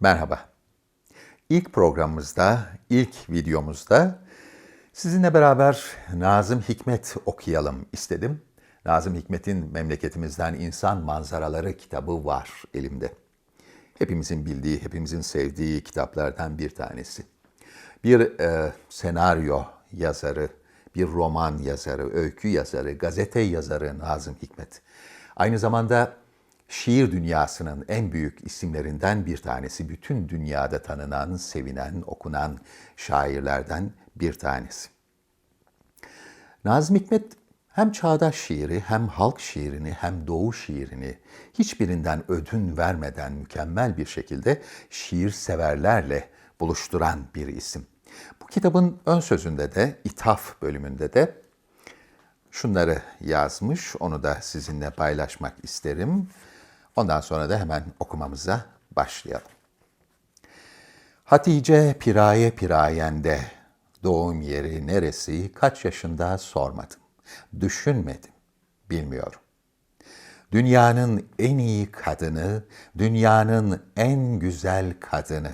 Merhaba. İlk programımızda, ilk videomuzda sizinle beraber Nazım Hikmet okuyalım istedim. Nazım Hikmet'in Memleketimizden İnsan Manzaraları kitabı var elimde. Hepimizin bildiği, hepimizin sevdiği kitaplardan bir tanesi. Bir e, senaryo yazarı, bir roman yazarı, öykü yazarı, gazete yazarı Nazım Hikmet. Aynı zamanda şiir dünyasının en büyük isimlerinden bir tanesi. Bütün dünyada tanınan, sevinen, okunan şairlerden bir tanesi. Nazım Hikmet hem çağdaş şiiri, hem halk şiirini, hem doğu şiirini hiçbirinden ödün vermeden mükemmel bir şekilde şiir severlerle buluşturan bir isim. Bu kitabın ön sözünde de, ithaf bölümünde de şunları yazmış. Onu da sizinle paylaşmak isterim. Ondan sonra da hemen okumamıza başlayalım. Hatice Piraye Pirayen'de doğum yeri neresi, kaç yaşında sormadım. Düşünmedim, bilmiyorum. Dünyanın en iyi kadını, dünyanın en güzel kadını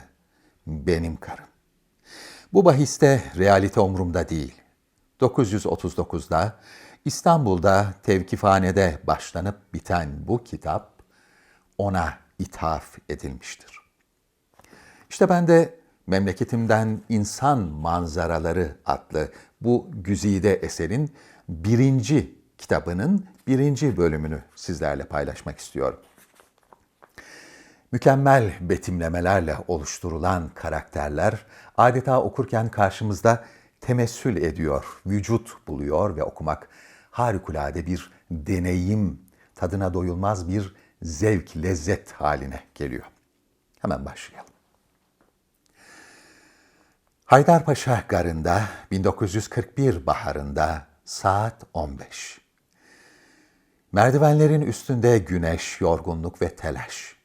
benim karım. Bu bahiste realite umurumda değil. 939'da İstanbul'da tevkifhanede başlanıp biten bu kitap ona ithaf edilmiştir. İşte ben de Memleketimden İnsan Manzaraları adlı bu güzide eserin birinci kitabının birinci bölümünü sizlerle paylaşmak istiyorum. Mükemmel betimlemelerle oluşturulan karakterler adeta okurken karşımızda temessül ediyor, vücut buluyor ve okumak harikulade bir deneyim, tadına doyulmaz bir zevk, lezzet haline geliyor. Hemen başlayalım. Haydarpaşa Garı'nda 1941 baharında saat 15. Merdivenlerin üstünde güneş, yorgunluk ve telaş.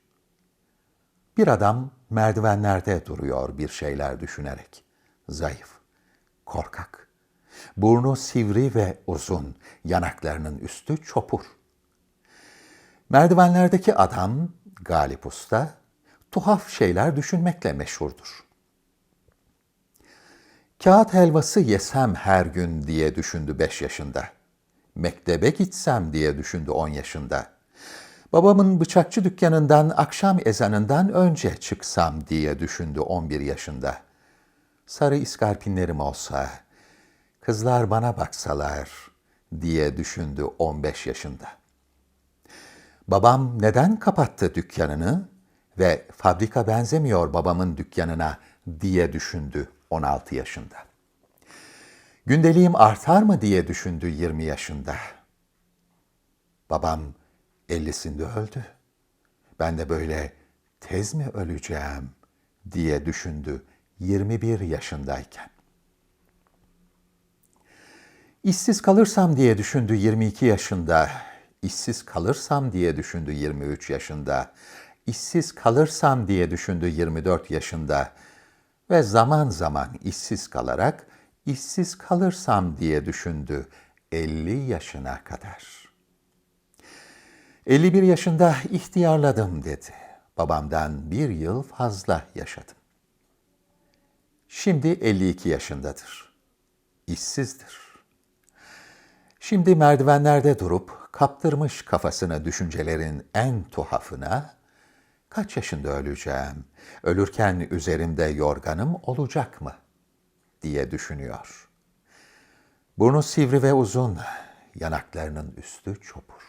Bir adam merdivenlerde duruyor bir şeyler düşünerek. Zayıf, korkak. Burnu sivri ve uzun, yanaklarının üstü çopur. Merdivenlerdeki adam, Galip Usta, tuhaf şeyler düşünmekle meşhurdur. Kağıt helvası yesem her gün diye düşündü beş yaşında. Mektebe gitsem diye düşündü on yaşında. Babamın bıçakçı dükkanından akşam ezanından önce çıksam diye düşündü on bir yaşında. Sarı iskarpinlerim olsa, kızlar bana baksalar diye düşündü on beş yaşında. Babam neden kapattı dükkanını ve fabrika benzemiyor babamın dükkanına diye düşündü 16 yaşında. Gündeliğim artar mı diye düşündü 20 yaşında. Babam 50'sinde öldü. Ben de böyle tez mi öleceğim diye düşündü 21 yaşındayken. İşsiz kalırsam diye düşündü 22 yaşında. İşsiz kalırsam diye düşündü 23 yaşında. İşsiz kalırsam diye düşündü 24 yaşında ve zaman zaman işsiz kalarak işsiz kalırsam diye düşündü 50 yaşına kadar. 51 yaşında ihtiyarladım dedi. Babamdan bir yıl fazla yaşadım. Şimdi 52 yaşındadır. İşsizdir. Şimdi merdivenlerde durup kaptırmış kafasını düşüncelerin en tuhafına, kaç yaşında öleceğim, ölürken üzerimde yorganım olacak mı diye düşünüyor. Burnu sivri ve uzun, yanaklarının üstü çopur.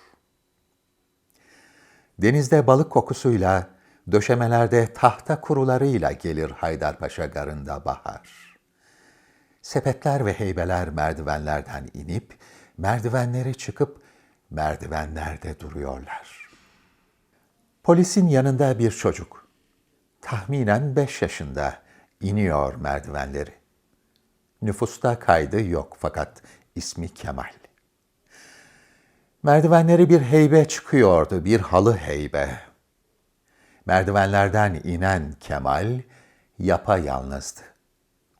Denizde balık kokusuyla, döşemelerde tahta kurularıyla gelir Haydarpaşa garında bahar. Sepetler ve heybeler merdivenlerden inip, merdivenleri çıkıp merdivenlerde duruyorlar. Polisin yanında bir çocuk, tahminen beş yaşında, iniyor merdivenleri. Nüfusta kaydı yok fakat ismi Kemal. Merdivenleri bir heybe çıkıyordu, bir halı heybe. Merdivenlerden inen Kemal yapayalnızdı.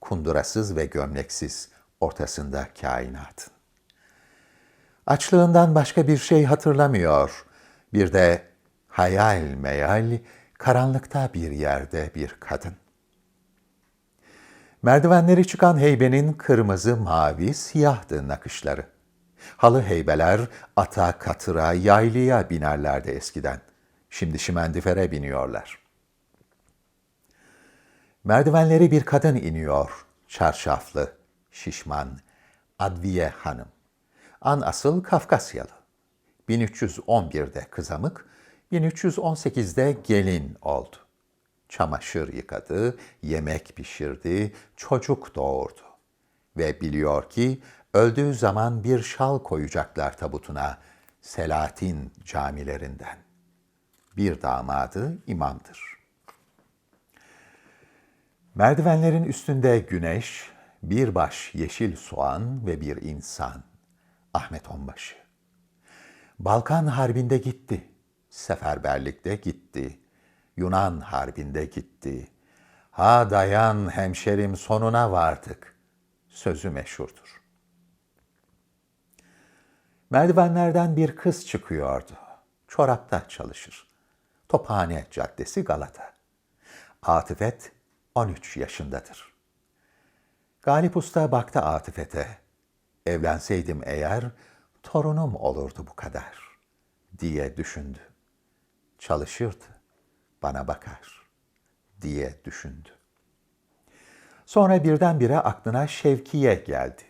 Kundurasız ve gömleksiz ortasında kainatın. Açlığından başka bir şey hatırlamıyor. Bir de hayal meyal Karanlıkta bir yerde bir kadın. Merdivenleri çıkan heybenin kırmızı, mavi, siyahtı nakışları. Halı heybeler ata, katıra, yaylıya binerlerdi eskiden. Şimdi şimendifere biniyorlar. Merdivenleri bir kadın iniyor, çarşaflı, şişman, Adviye Hanım. An asıl Kafkasyalı. 1311'de kızamık, 1318'de gelin oldu. Çamaşır yıkadı, yemek pişirdi, çocuk doğurdu. Ve biliyor ki öldüğü zaman bir şal koyacaklar tabutuna Selatin camilerinden. Bir damadı imamdır. Merdivenlerin üstünde güneş, bir baş yeşil soğan ve bir insan. Ahmet Onbaşı. Balkan Harbi'nde gitti. Seferberlikte gitti. Yunan Harbi'nde gitti. Ha dayan hemşerim sonuna vardık. Sözü meşhurdur. Merdivenlerden bir kız çıkıyordu. Çorapta çalışır. Tophane Caddesi Galata. Atıfet 13 yaşındadır. Galip Usta baktı Atıfet'e. Evlenseydim eğer torunum olurdu bu kadar diye düşündü. Çalışırdı, bana bakar diye düşündü. Sonra birdenbire aklına Şevkiye geldi.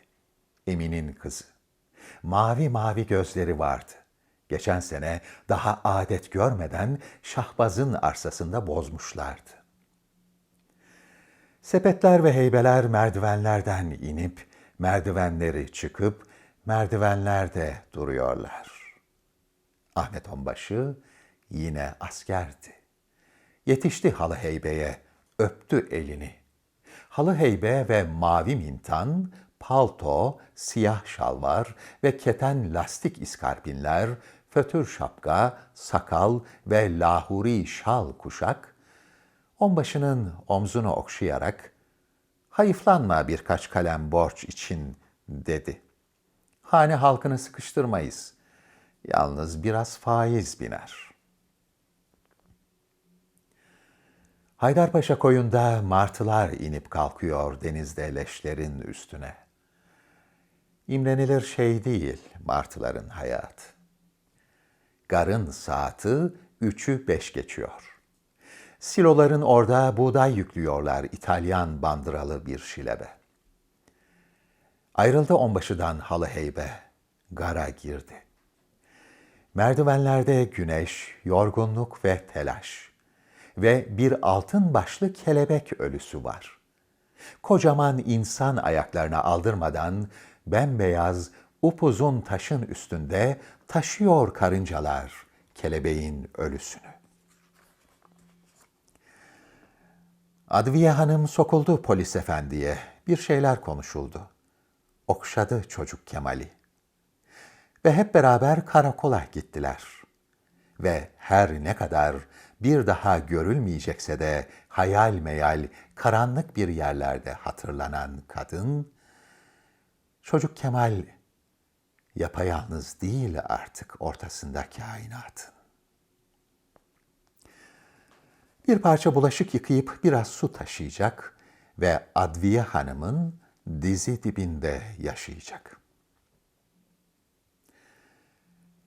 Emin'in kızı. Mavi mavi gözleri vardı. Geçen sene daha adet görmeden Şahbaz'ın arsasında bozmuşlardı. Sepetler ve heybeler merdivenlerden inip, merdivenleri çıkıp, merdivenlerde duruyorlar. Ahmet Onbaşı yine askerdi. Yetişti Halı Heybe'ye, öptü elini. Halı Heybe ve mavi mintan, palto, siyah şalvar ve keten lastik iskarpinler, fötür şapka, sakal ve lahuri şal kuşak, onbaşının omzunu okşayarak, hayıflanma birkaç kalem borç için dedi. Hane halkını sıkıştırmayız. Yalnız biraz faiz biner. Haydarpaşa koyunda martılar inip kalkıyor denizde leşlerin üstüne. İmrenilir şey değil martıların hayatı. Garın saati üçü beş geçiyor. Siloların orada buğday yüklüyorlar İtalyan bandıralı bir şilebe. Ayrıldı onbaşıdan halı heybe, gara girdi. Merdivenlerde güneş, yorgunluk ve telaş ve bir altın başlı kelebek ölüsü var. Kocaman insan ayaklarına aldırmadan bembeyaz, upuzun taşın üstünde taşıyor karıncalar kelebeğin ölüsünü. Adviye Hanım sokuldu polis efendiye. Bir şeyler konuşuldu. Okşadı çocuk Kemal'i. Ve hep beraber karakola gittiler. Ve her ne kadar bir daha görülmeyecekse de hayal meyal karanlık bir yerlerde hatırlanan kadın, çocuk Kemal yapayalnız değil artık ortasında kainatın. Bir parça bulaşık yıkayıp biraz su taşıyacak ve Adviye Hanım'ın dizi dibinde yaşayacak.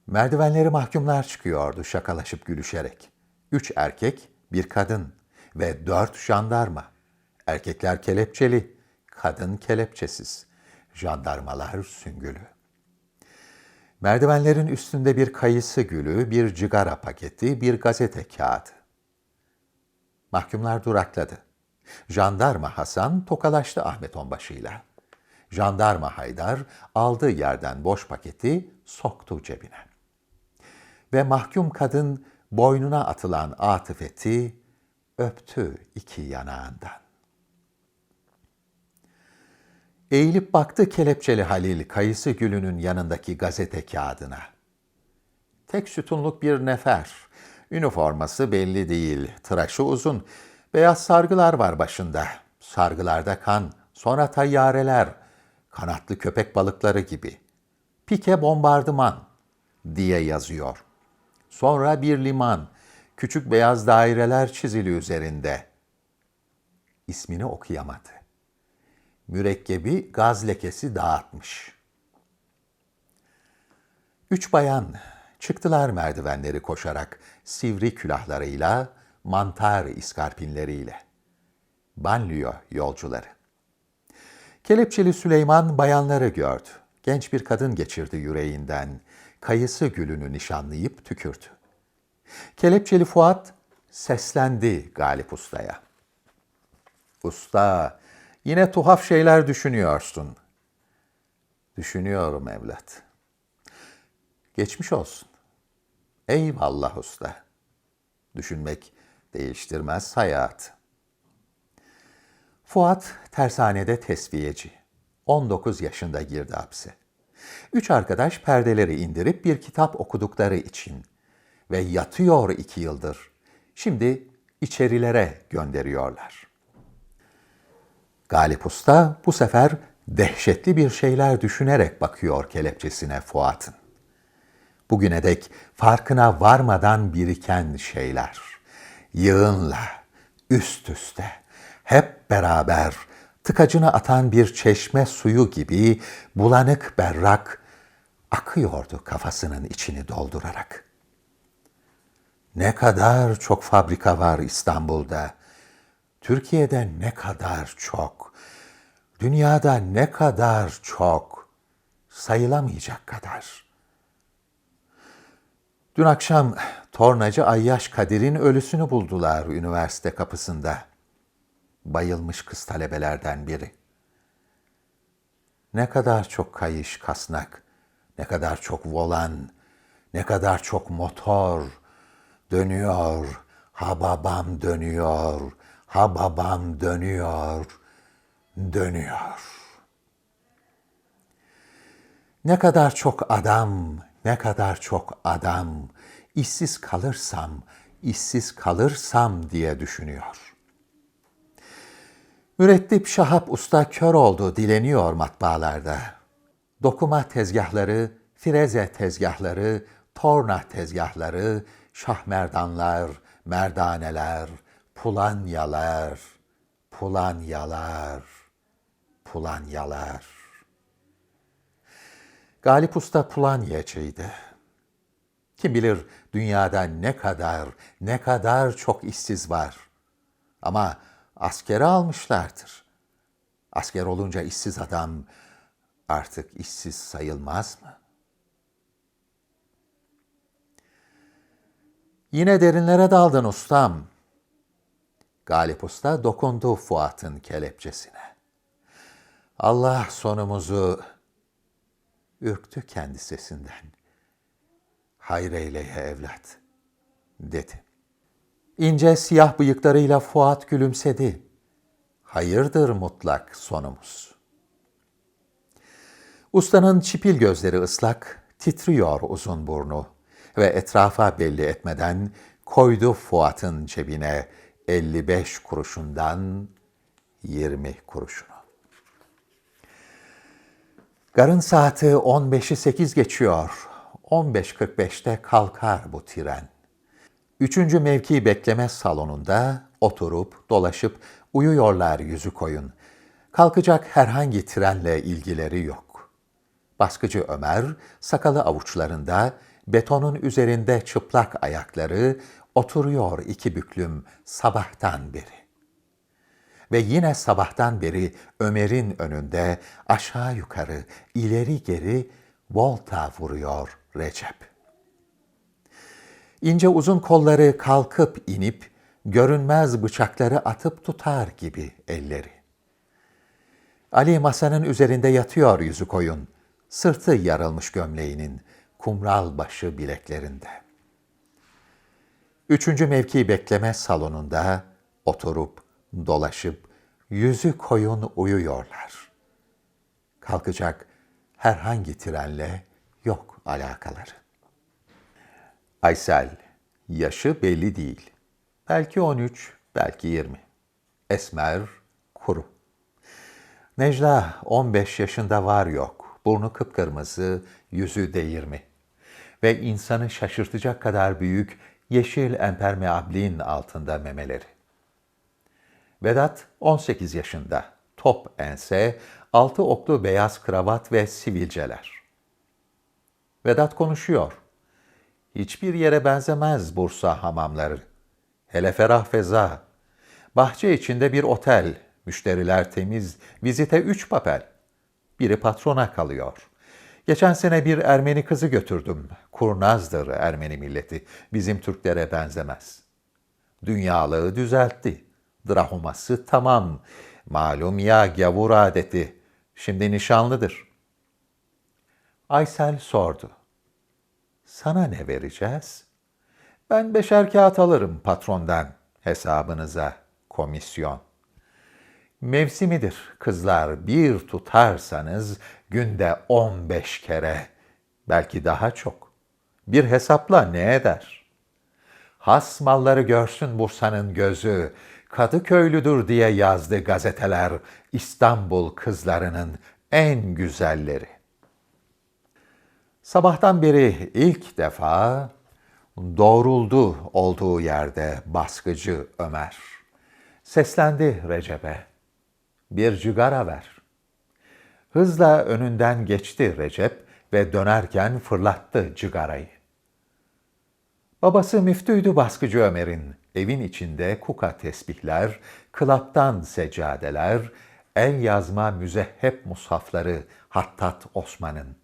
Merdivenleri mahkumlar çıkıyordu şakalaşıp gülüşerek. Üç erkek, bir kadın ve dört jandarma. Erkekler kelepçeli, kadın kelepçesiz. Jandarmalar süngülü. Merdivenlerin üstünde bir kayısı gülü, bir cigara paketi, bir gazete kağıdı. Mahkumlar durakladı. Jandarma Hasan tokalaştı Ahmet Onbaşı'yla. Jandarma Haydar aldığı yerden boş paketi soktu cebine. Ve mahkum kadın boynuna atılan atıfeti öptü iki yanağından. Eğilip baktı kelepçeli Halil kayısı gülünün yanındaki gazete kağıdına. Tek sütunluk bir nefer. Üniforması belli değil, tıraşı uzun. Beyaz sargılar var başında. Sargılarda kan, sonra tayyareler, kanatlı köpek balıkları gibi. Pike bombardıman diye yazıyor. Sonra bir liman, Küçük beyaz daireler çizili üzerinde. İsmini okuyamadı. Mürekkebi gaz lekesi dağıtmış. Üç bayan çıktılar merdivenleri koşarak sivri külahlarıyla, mantar iskarpinleriyle. Banlıyor yolcuları. Kelepçeli Süleyman bayanları gördü. Genç bir kadın geçirdi yüreğinden. Kayısı gülünü nişanlayıp tükürdü. Kelepçeli Fuat seslendi Galip Usta'ya. Usta, yine tuhaf şeyler düşünüyorsun. Düşünüyorum evlat. Geçmiş olsun. Eyvallah usta. Düşünmek değiştirmez hayat. Fuat tersanede tesviyeci. 19 yaşında girdi hapse. Üç arkadaş perdeleri indirip bir kitap okudukları için ve yatıyor iki yıldır. Şimdi içerilere gönderiyorlar. Galip Usta bu sefer dehşetli bir şeyler düşünerek bakıyor kelepçesine Fuat'ın. Bugüne dek farkına varmadan biriken şeyler. Yığınla, üst üste, hep beraber tıkacını atan bir çeşme suyu gibi bulanık berrak akıyordu kafasının içini doldurarak. Ne kadar çok fabrika var İstanbul'da. Türkiye'de ne kadar çok. Dünyada ne kadar çok. Sayılamayacak kadar. Dün akşam tornacı Ayyaş Kadir'in ölüsünü buldular üniversite kapısında. Bayılmış kız talebelerden biri. Ne kadar çok kayış kasnak, ne kadar çok volan, ne kadar çok motor dönüyor, ha babam dönüyor, ha babam dönüyor, dönüyor. Ne kadar çok adam, ne kadar çok adam, işsiz kalırsam, işsiz kalırsam diye düşünüyor. Mürettip Şahap Usta kör oldu dileniyor matbaalarda. Dokuma tezgahları, fireze tezgahları, torna tezgahları, şahmerdanlar, merdaneler, pulanyalar, pulanyalar, pulanyalar. Galip Usta Pulanyacıydı. Kim bilir dünyada ne kadar, ne kadar çok işsiz var. Ama askere almışlardır. Asker olunca işsiz adam artık işsiz sayılmaz mı? Yine derinlere daldın ustam. Galip Usta dokundu Fuat'ın kelepçesine. Allah sonumuzu ürktü kendi sesinden. Hayır eyleye evlat, dedi. İnce siyah bıyıklarıyla Fuat gülümsedi. Hayırdır mutlak sonumuz. Ustanın çipil gözleri ıslak, titriyor uzun burnu ve etrafa belli etmeden koydu Fuat'ın cebine 55 kuruşundan 20 kuruşunu. Garın saati 15'i 8 geçiyor. 15.45'te kalkar bu tren. Üçüncü mevki bekleme salonunda oturup dolaşıp uyuyorlar yüzü koyun. Kalkacak herhangi trenle ilgileri yok. Baskıcı Ömer sakalı avuçlarında betonun üzerinde çıplak ayakları oturuyor iki büklüm sabahtan beri. Ve yine sabahtan beri Ömer'in önünde aşağı yukarı, ileri geri volta vuruyor Recep. İnce uzun kolları kalkıp inip, görünmez bıçakları atıp tutar gibi elleri. Ali masanın üzerinde yatıyor yüzü koyun, sırtı yarılmış gömleğinin, kumral başı bileklerinde. Üçüncü mevki bekleme salonunda oturup, dolaşıp, yüzü koyun uyuyorlar. Kalkacak herhangi trenle yok alakaları. Aysel, yaşı belli değil. Belki 13, belki 20. Esmer, kuru. Necla 15 yaşında var yok. Burnu kıpkırmızı, yüzü değirmi. Ve insanı şaşırtacak kadar büyük yeşil empermeablin altında memeleri. Vedat 18 yaşında, top ense, altı oklu beyaz kravat ve sivilceler. Vedat konuşuyor. Hiçbir yere benzemez Bursa hamamları. Hele ferah feza. Bahçe içinde bir otel, müşteriler temiz, vizite üç papel. Biri patrona kalıyor. Geçen sene bir Ermeni kızı götürdüm. Kurnazdır Ermeni milleti, bizim Türklere benzemez. Dünyalığı düzeltti. Drahuması tamam. Malum ya gavur adeti. Şimdi nişanlıdır. Aysel sordu. Sana ne vereceğiz? Ben beşer kağıt alırım patrondan hesabınıza komisyon. Mevsimidir kızlar bir tutarsanız günde on beş kere, belki daha çok. Bir hesapla ne eder? Has malları görsün Bursa'nın gözü, Kadıköylüdür diye yazdı gazeteler İstanbul kızlarının en güzelleri. Sabahtan beri ilk defa doğruldu olduğu yerde baskıcı Ömer. Seslendi Recep'e. Bir cigara ver. Hızla önünden geçti Recep ve dönerken fırlattı cigarayı. Babası müftüydü baskıcı Ömer'in. Evin içinde kuka tesbihler, klaptan seccadeler, el yazma müzehhep mushafları Hattat Osman'ın.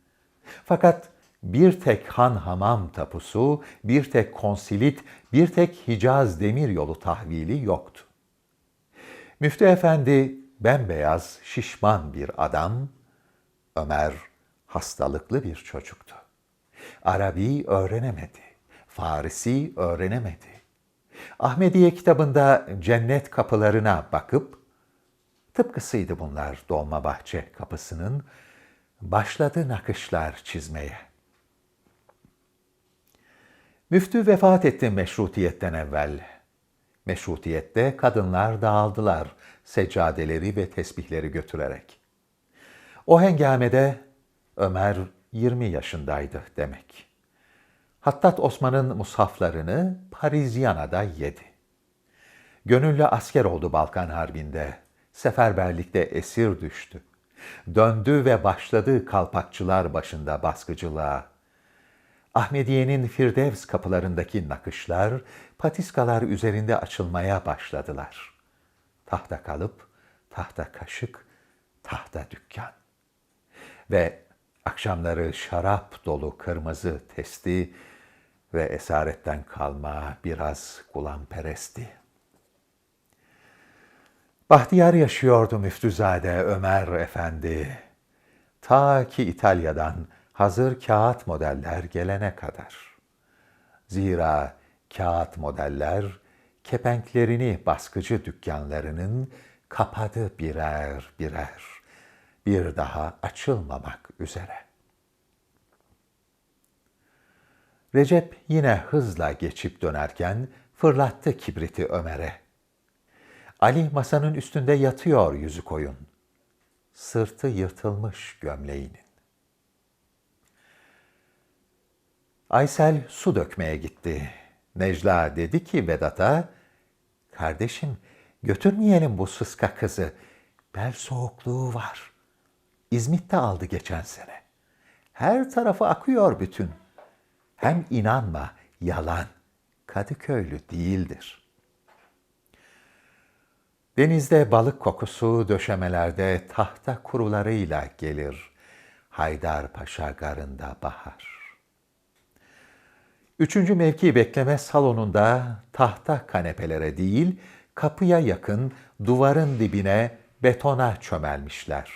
Fakat bir tek Han Hamam tapusu, bir tek konsilit, bir tek Hicaz demir yolu tahvili yoktu. Müftü Efendi bembeyaz, şişman bir adam, Ömer hastalıklı bir çocuktu. Arabi öğrenemedi, Farisi öğrenemedi. Ahmediye kitabında cennet kapılarına bakıp, tıpkısıydı bunlar Dolmabahçe kapısının, başladı nakışlar çizmeye. Müftü vefat etti meşrutiyetten evvel. Meşrutiyette kadınlar dağıldılar seccadeleri ve tesbihleri götürerek. O hengamede Ömer 20 yaşındaydı demek. Hattat Osman'ın mushaflarını Parizyana'da yedi. Gönüllü asker oldu Balkan Harbi'nde. Seferberlikte esir düştü. Döndü ve başladı kalpakçılar başında baskıcılığa. Ahmediye'nin Firdevs kapılarındaki nakışlar, patiskalar üzerinde açılmaya başladılar. Tahta kalıp, tahta kaşık, tahta dükkan. Ve akşamları şarap dolu kırmızı testi ve esaretten kalma biraz gulamperesti. Bahtiyar yaşıyordu Müftüzade Ömer Efendi. Ta ki İtalya'dan hazır kağıt modeller gelene kadar. Zira kağıt modeller kepenklerini baskıcı dükkanlarının kapadı birer birer. Bir daha açılmamak üzere. Recep yine hızla geçip dönerken fırlattı kibriti Ömer'e. Ali masanın üstünde yatıyor yüzü koyun. Sırtı yırtılmış gömleğinin. Aysel su dökmeye gitti. Necla dedi ki Vedat'a, kardeşim götürmeyelim bu sıska kızı. Bel soğukluğu var. İzmit'te aldı geçen sene. Her tarafı akıyor bütün. Hem inanma, yalan. Kadıköylü değildir. Denizde balık kokusu döşemelerde tahta kurularıyla gelir. Haydarpaşa garında bahar. Üçüncü mevki bekleme salonunda tahta kanepelere değil, kapıya yakın duvarın dibine betona çömelmişler.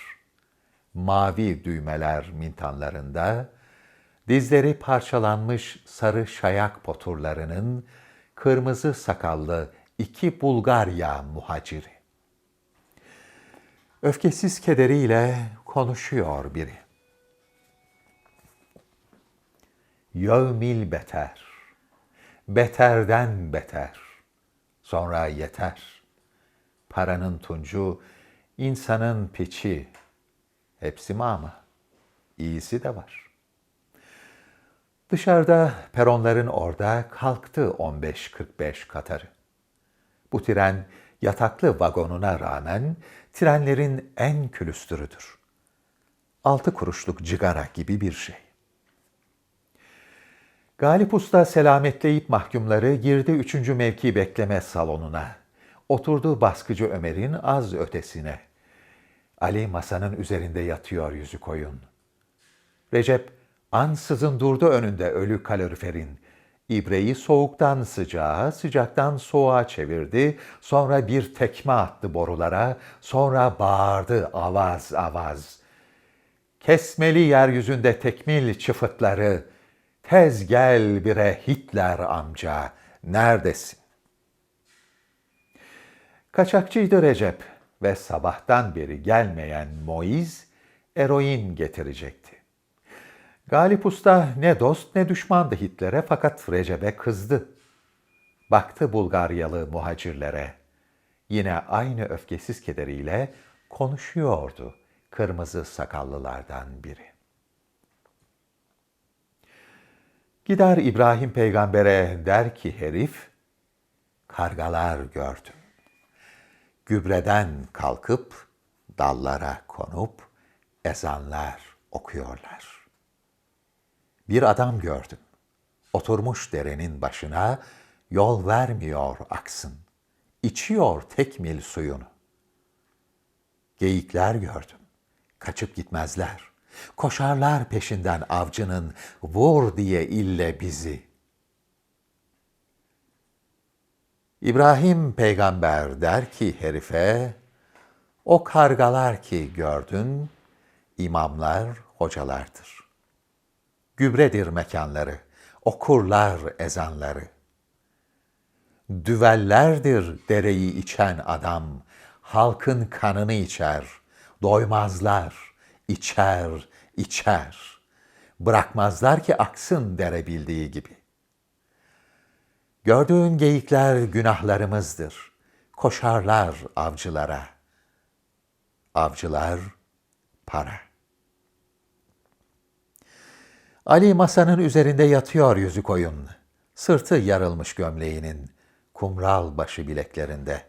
Mavi düğmeler mintanlarında, dizleri parçalanmış sarı şayak poturlarının kırmızı sakallı iki Bulgarya muhaciri. Öfkesiz kederiyle konuşuyor biri. Yevmil beter, beterden beter, sonra yeter. Paranın tuncu, insanın piçi, hepsi mi ama? İyisi de var. Dışarıda peronların orada kalktı 15.45 Katarı. Bu tren yataklı vagonuna rağmen trenlerin en külüstürüdür. Altı kuruşluk cigara gibi bir şey. Galip Usta selametleyip mahkumları girdi üçüncü mevki bekleme salonuna. Oturdu baskıcı Ömer'in az ötesine. Ali masanın üzerinde yatıyor yüzü koyun. Recep ansızın durdu önünde ölü kaloriferin. İbreyi soğuktan sıcağa, sıcaktan soğuğa çevirdi. Sonra bir tekme attı borulara. Sonra bağırdı avaz avaz. Kesmeli yeryüzünde tekmil çıfıtları. Tez gel bire Hitler amca, neredesin? Kaçakçıydı Recep ve sabahtan beri gelmeyen Moiz eroin getirecekti. Galip Usta ne dost ne düşmandı Hitler'e fakat Recep'e kızdı. Baktı Bulgaryalı muhacirlere. Yine aynı öfkesiz kederiyle konuşuyordu kırmızı sakallılardan biri. Gider İbrahim peygambere der ki herif, kargalar gördüm. Gübreden kalkıp dallara konup ezanlar okuyorlar. Bir adam gördüm. Oturmuş derenin başına yol vermiyor aksın. İçiyor tekmil suyunu. Geyikler gördüm. Kaçıp gitmezler. Koşarlar peşinden avcının vur diye ille bizi. İbrahim peygamber der ki herife, o kargalar ki gördün, imamlar, hocalardır. Gübredir mekanları, okurlar ezanları. Düvellerdir dereyi içen adam, halkın kanını içer, doymazlar, içer, içer. Bırakmazlar ki aksın dere bildiği gibi. Gördüğün geyikler günahlarımızdır. Koşarlar avcılara. Avcılar para. Ali masanın üzerinde yatıyor yüzü koyun. Sırtı yarılmış gömleğinin, kumral başı bileklerinde.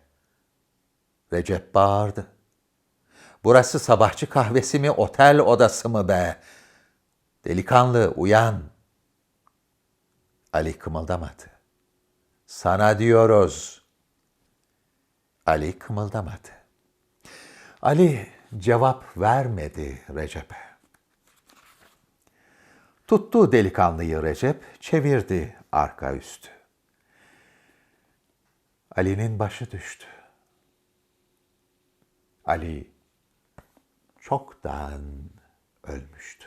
Recep bağırdı. Burası sabahçı kahvesi mi, otel odası mı be? Delikanlı uyan. Ali kımıldamadı. Sana diyoruz. Ali kımıldamadı. Ali cevap vermedi Recep'e. Tuttu delikanlıyı Recep, çevirdi arka üstü. Ali'nin başı düştü. Ali çoktan ölmüştü.